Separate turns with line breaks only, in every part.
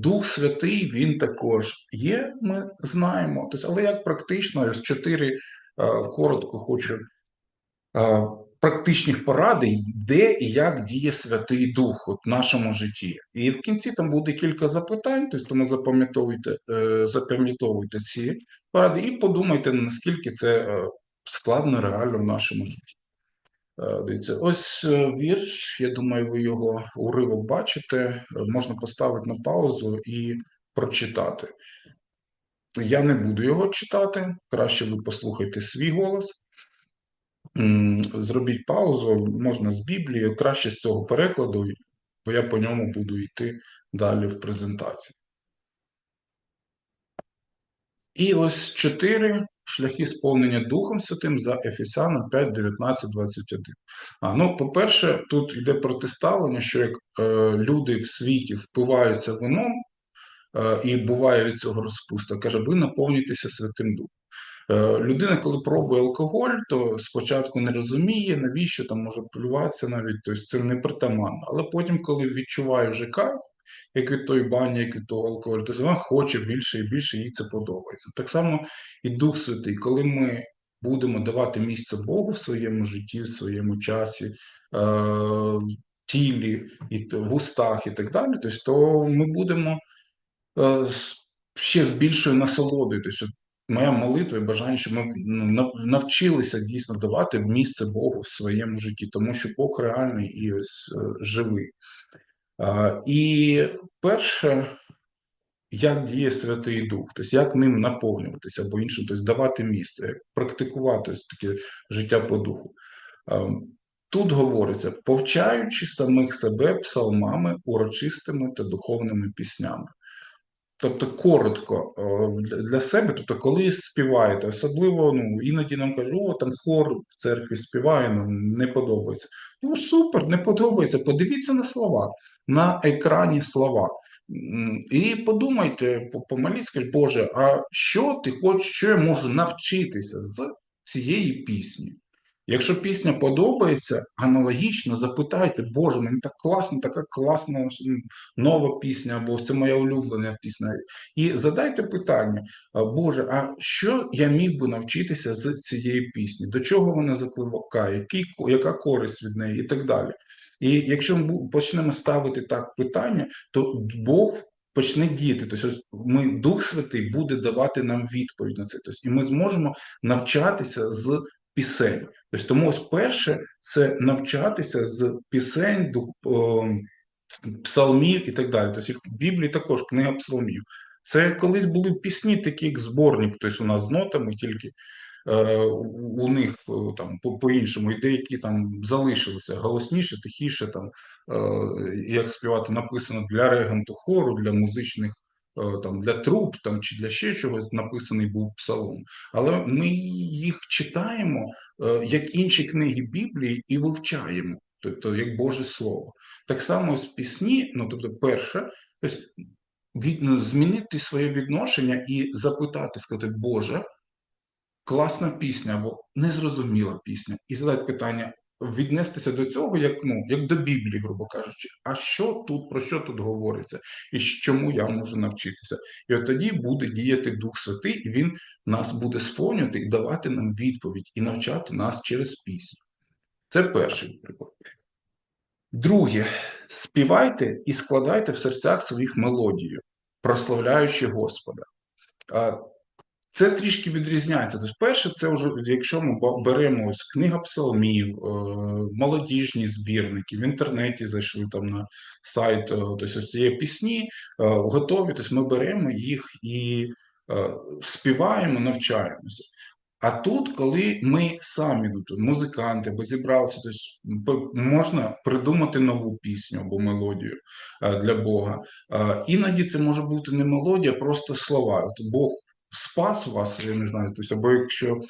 Дух Святий, він також є, ми знаємо. Тобто, але як практично, ось чотири е, коротко хочу е, практичних поради, де і як діє Святий Дух в нашому житті. І в кінці там буде кілька запитань, тобто тому запам'ятовуйте, е, запам'ятовуйте ці поради і подумайте, наскільки це складно реально в нашому житті. Е, Дивіться, ось е, вірш. Я думаю, ви його уривок бачите. Е, Можна поставити на паузу і прочитати. Я не буду його читати. Краще ви послухайте свій голос. Зробіть паузу, можна з Біблії, краще з цього перекладу, бо я по ньому буду йти далі в презентації. І ось чотири шляхи сповнення Духом Святим за Ефесянам 5, 19, 21. А, ну, по-перше, тут йде протиставлення, що як е, люди в світі впиваються вином, е, і буває від цього розпуста, каже, ви наповнюєтеся Святим Духом. Е, Людина, коли пробує алкоголь, то спочатку не розуміє, навіщо там може плюватися навіть, тобто це не притаманно. Але потім, коли відчуває вже кайф, як від той бані, як від того алкоголю, то вона хоче більше і більше, їй це подобається. Так само і Дух Святий, коли ми будемо давати місце Богу в своєму житті, в своєму часі, е, тілі, і в устах і так далі, тобто, то ми будемо е, ще з більшою насолодою. Тобто, моя молитва і бажання, щоб ми ну, навчилися дійсно давати місце Богу в своєму житті, тому що Бог реальний і ось е, живий. І перше, як діє Святий Дух, тобто як ним наповнюватися, або іншим, тобто давати місце, як практикувати ось таке життя по духу. Тут говориться, повчаючи самих себе псалмами, урочистими та духовними піснями. Тобто коротко е, для- себе, тобто, коли співаєте, особливо ну іноді нам кажуть, о, там хор в церкві співає, нам не подобається. Ну супер, не подобається. Подивіться на слова, на екрані слова. І подумайте, по- помоліть, скажіть, Боже, а що ти хочеш, що я можу навчитися з цієї пісні? Якщо пісня подобається, аналогічно запитайте, Боже, мені так класно, така класна нова пісня, або це моя улюблена пісня. І задайте питання, Боже, а що я міг би навчитися з цієї пісні? До чого вона закликає, яка користь від неї і так далі. І якщо ми почнемо ставити так питання, то Бог почне діяти. Тобто ми, Дух Святий буде давати нам відповідь на це. Тобто, і ми зможемо навчатися з пісень. Тобто, тому ось перше це навчатися з пісень, псалмів і так далі. Тобто в Біблії також книга псалмів. Це колись були пісні, такі як зборні, тобто у нас з нотами, тільки е, у них е, там по- по-іншому, і деякі там залишилися голосніше, тихіше, там, е, як співати, написано для регенту хору, для музичних, там, для труб там, чи для ще чогось написаний був псалом. Але ми їх читаємо е, як інші книги Біблії і вивчаємо, тобто як Боже Слово. Так само з пісні, ну тобто, перше, тобто, від, ну, змінити своє відношення і запитати, сказати, Боже, класна пісня або незрозуміла пісня, і задати питання, віднестися до цього, як ну, як до Біблії, грубо кажучи, а що тут, про що тут говориться, і чому я можу навчитися? І от тоді буде діяти Дух Святий, і він нас буде сповнювати і давати нам відповідь, і навчати нас через пісню. Це перший приклад. Друге, співайте і складайте в серцях своїх мелодію, прославляючи Господа. Це трішки відрізняється. Тобто, перше, це вже якщо ми беремо ось книга псалмів, е, молодіжні збірники, в інтернеті зайшли там на сайт, тобто ось є пісні, е, готові, тобто ми беремо їх і співаємо, навчаємося. А тут, коли ми самі ну, музиканти, або зібралися, тобто можна придумати нову пісню або мелодію для Бога. Іноді це може бути не мелодія, а просто слова. Бог спас вас, я не знаю, тобто, або якщо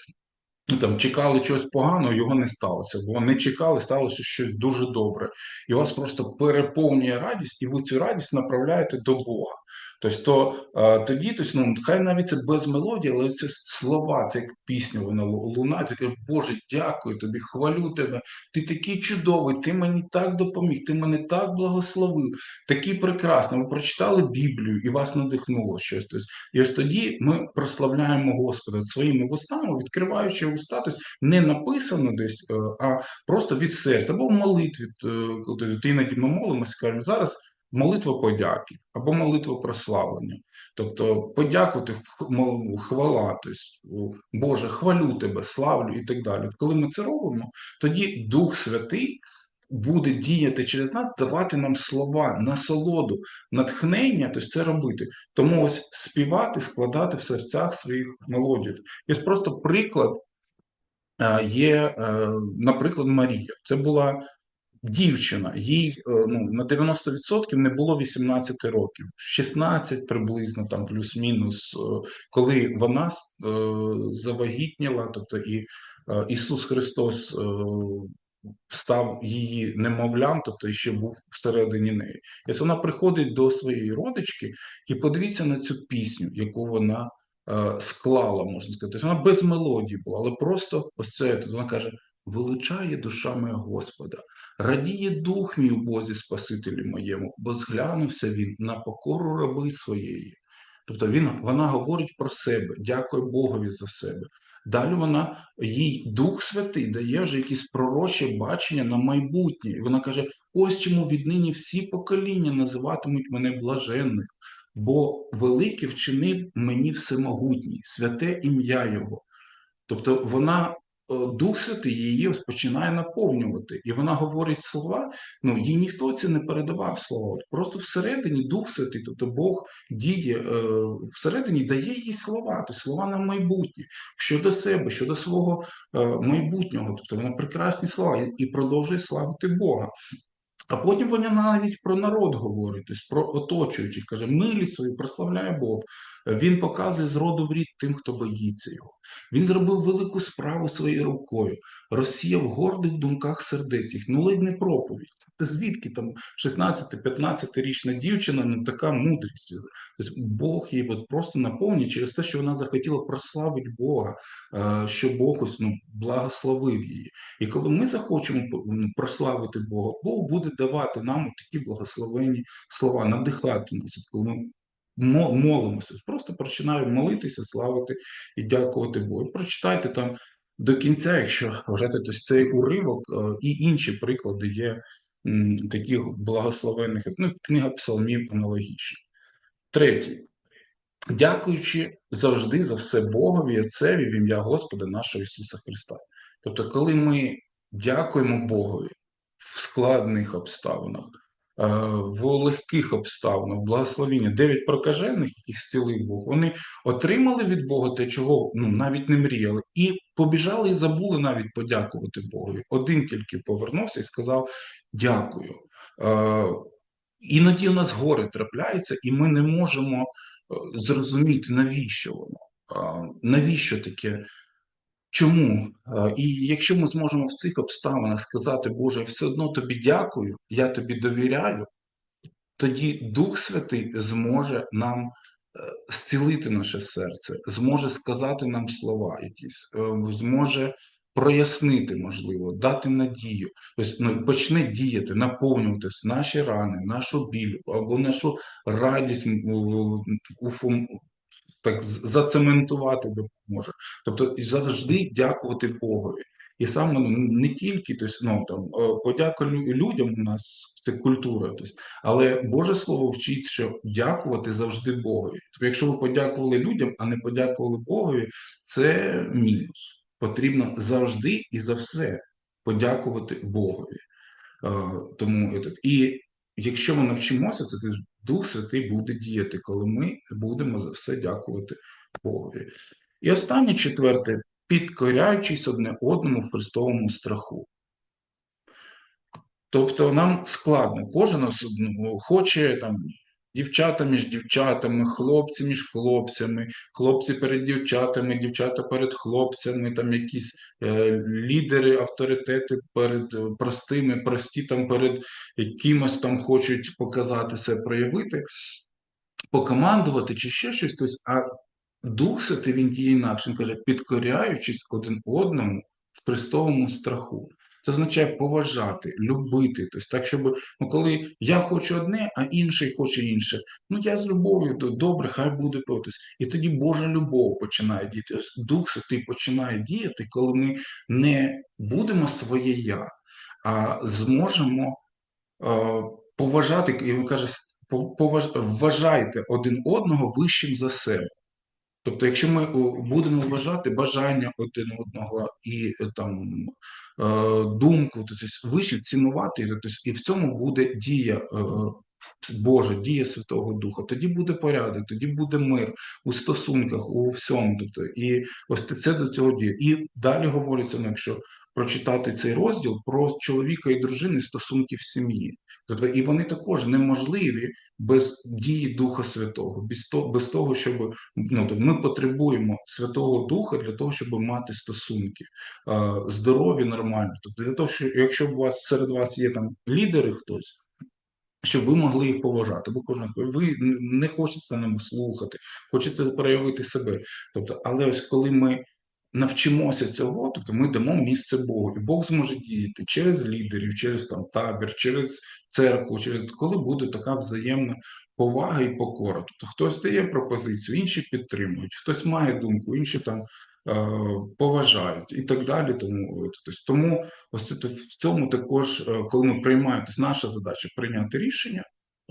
ну, там чекали чогось поганого, його не сталося, бо не чекали, сталося щось дуже добре. І вас просто переповнює радість, і ви цю радість направляєте до Бога. Тобто, то тоді, тобто, ну, хай навіть це без мелодії, але це слова, це як пісня, вона лу- лунає, кажеш, Боже, дякую тобі, хвалю тебе. Ти такий чудовий, ти мені так допоміг, ти мене так благословив, такий прекрасний. Ви прочитали Біблію і вас надихнуло щось. Тобто, і ось тоді ми прославляємо Господа своїми вустами, відкриваючи уста, тобто не написано десь, е, а просто від серця, або в молитві. ти іноді ми молимося, кажемо, зараз молитва подяки або молитва прославлення. Тобто подякувати, хвала, тобто, Боже, хвалю тебе, славлю і так далі. Коли ми це робимо, тоді Дух Святий буде діяти через нас, давати нам слова, насолоду, натхнення, тобто це робити. Тому ось співати, складати в серцях своїх мелодій. Є просто приклад е, є, е, наприклад, Марія. Це була дівчина, їй е, ну, на 90% не було 18 років, 16 приблизно, там плюс-мінус, е, коли вона е, завагітніла, тобто і Ісус Христос став її немовлям, тобто ще був всередині неї. І вона приходить до своєї родички і подивіться на цю пісню, яку вона склала, можна сказати. Тобто Вона без мелодії була, але просто ось це вона каже: величає душа моя Господа, радіє дух мій у Бозі Спасителі моєму, бо зглянувся він на покору раби своєї. Тобто він, вона говорить про себе, дякує Богові за себе. Далі вона їй Дух Святий дає вже якісь пророче бачення на майбутнє. І вона каже: ось чому віднині всі покоління називатимуть мене блаженним, бо велике вчинив мені всемогутній, святе ім'я Його. Тобто вона, Дух Святий її починає наповнювати, і вона говорить слова. Ну їй ніхто це не передавав слова. Просто всередині Дух Святий, тобто Бог діє е, всередині, дає їй слова, тобто слова на майбутнє щодо себе, щодо свого е, майбутнього. Тобто вона прекрасні слова і продовжує славити Бога. А потім вона навіть про народ говорить, тобто про оточуючих, каже, милість свою прославляє Бог. Він показує з роду в рід тим, хто боїться його. Він зробив велику справу своєю рукою, розсіяв гордих в думках сердець їх. Ну, ледь не проповідь. Та звідки там 16-15-річна дівчина, ну така мудрість. Тобто Бог її от просто наповнює через те, що вона захотіла прославити Бога, е, що Бог ось ну, благословив її. І коли ми захочемо ну, прославити Бога, Бог буде давати нам такі благословенні слова, надихати нас. Коли ми молимося, просто починаємо молитися, славити і дякувати Богу. Прочитайте там до кінця, якщо вважати тобто цей уривок, е, і інші приклади є таких благословенних, ну, книга псалмів аналогічна. Третє. Дякуючи завжди за все Богові Отцеві в ім'я Господа нашого Ісуса Христа. Тобто, коли ми дякуємо Богові складних обставинах, е, в легких обставинах, благословіння, дев'ять прокажених, яких зцілив Бог, вони отримали від Бога те, чого ну, навіть не мріяли, і побіжали і забули навіть подякувати Богові. Один тільки повернувся і сказав дякую. Е, Іноді у нас горе трапляється, і ми не можемо е, зрозуміти, навіщо воно, навіщо таке, чому. І якщо ми зможемо в цих обставинах сказати, Боже, все одно тобі дякую, я тобі довіряю, тоді Дух Святий зможе нам е, зцілити наше серце, зможе сказати нам слова якісь, е, зможе прояснити, можливо, дати надію, тобто почне діяти, наповнюватися наші рани, нашу біль або нашу радість у- так зацементувати допоможе. Тобто завжди дякувати Богові. І саме ну, не тільки тобто, ну, там, е, подяка людям у нас це культура, тобто, але Боже Слово вчить, що дякувати завжди Богові. Тобто, якщо ви подякували людям, а не подякували Богові, це мінус. Потрібно завжди і за все подякувати Богові. Е, Тому і якщо ми навчимося, це Дух Святий буде діяти, коли ми будемо за все дякувати Богові. І останнє четверте, підкоряючись одне одному в Христовому страху. Тобто нам складно, кожен ос- ну, хоче там дівчата між дівчатами, хлопці між хлопцями, хлопці перед дівчатами, дівчата перед хлопцями, там якісь е, лідери, авторитети перед е, простими, прості там перед якимось там хочуть показати себе, проявити. покомандувати чи ще щось. Тобто, а Дух Святий він діє інакше. Він каже, підкоряючись один одному в Христовому страху. Це означає поважати, любити. Тобто, так, щоб ну, коли я хочу одне, а інший хоче інше. Ну я з любов'ю, то добре, хай буде потис. І тоді Божа любов починає діяти. Ось Дух Святий починає діяти, коли ми не будемо своє я, а зможемо е, поважати, і він каже, поваж, вважайте один одного вищим за себе. Тобто, якщо ми будемо вважати бажання один одного і е, там е, думку, то тобто, вище цінувати, тобто, і в цьому буде дія е, Божа, дія Святого Духа, тоді буде порядок, тоді буде мир у стосунках, у всьому. Тобто, і ось це до цього діє. І далі говориться, ну, якщо прочитати цей розділ про чоловіка і дружини стосунки в сім'ї. Тобто, і вони також неможливі без дії Духа Святого, без того, без того, щоб ну, тобто ми потребуємо Святого Духа для того, щоб мати стосунки здорові, нормальні. Тобто, для того, що якщо у вас серед вас є там лідери, хтось. Щоб ви могли їх поважати, бо кожен ви не хочете нам слухати, хочете проявити себе. Тобто, але ось коли ми навчимося цього, тобто ми дамо місце Богу, і Бог зможе діяти через лідерів, через там табір, через церкву, через коли буде така взаємна повага і покора. Тобто хтось дає пропозицію, інші підтримують, хтось має думку, інші там е, поважають і так далі. Тому тобто, тому ось це в цьому також, е, коли ми приймаємо, тобто наша задача прийняти рішення.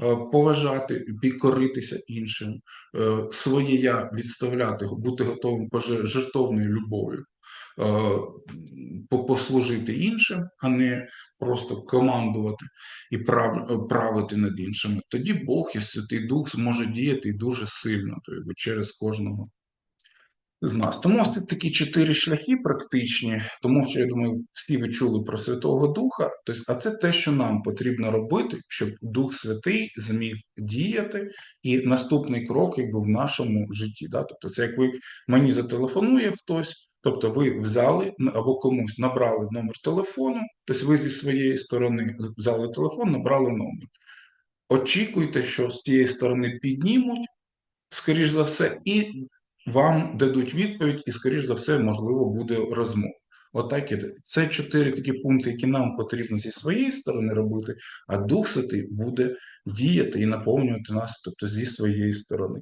Е, поважати, бікоритися іншим, е, своє я відставляти, бути готовим жертовною любов'ю, е, послужити іншим, а не просто командувати і правити над іншими. Тоді Бог і Святий Дух зможе діяти дуже сильно, тобі, через кожного з нас. Тому ось такі чотири шляхи практичні, тому що я думаю, всі ви чули про Святого Духа. Тобто, а це те, що нам потрібно робити, щоб Дух Святий зміг діяти, і наступний крок, якби в нашому житті. Да? Тобто, це як ви мені зателефонує хтось. Тобто ви взяли або комусь набрали номер телефону, тобто ви зі своєї сторони взяли телефон, набрали номер. Очікуйте, що з тієї сторони піднімуть, скоріш за все, і вам дадуть відповідь, і, скоріш за все, можливо, буде розмова. Отак і це чотири такі пункти, які нам потрібно зі своєї сторони робити, а Дух Святий буде діяти і наповнювати нас, тобто зі своєї сторони.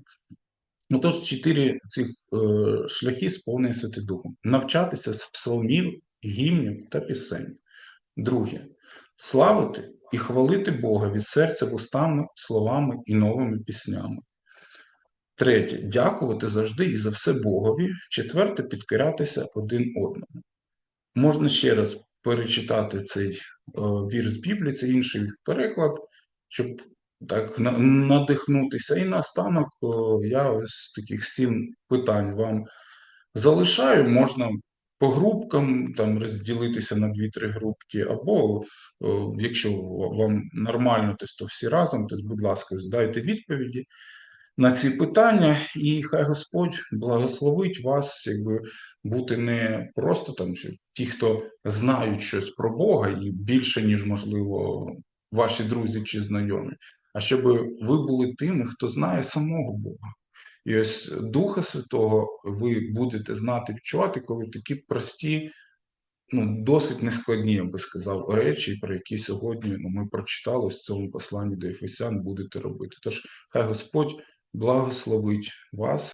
Ну, тож, чотири цих е, шляхи сповнені Святим Духом: навчатися з псалмів, гімнів та пісень. Друге славити і хвалити Бога від серця вустами, словами і новими піснями. Третє дякувати завжди і за все Богові. Четверте підкорятися один одному. Можна ще раз перечитати цей е, вірш з Біблії, це інший переклад, щоб так надихнутися. І наостанок е, я ось таких сім питань вам залишаю. Можна по групкам там розділитися на дві-три групки, або е, якщо вам нормально, то всі разом, то, будь ласка, задайте відповіді на ці питання, і хай Господь благословить вас, якби бути не просто там, що ті, хто знають щось про Бога, і більше, ніж можливо, ваші друзі чи знайомі, а щоб ви були тими, хто знає самого Бога. І ось Духа Святого ви будете знати, відчувати, коли такі прості, ну, досить нескладні, я би сказав, речі, про які сьогодні ну, ми прочитали в цьому посланні до Ефесян, будете робити. Тож, хай Господь благословить вас.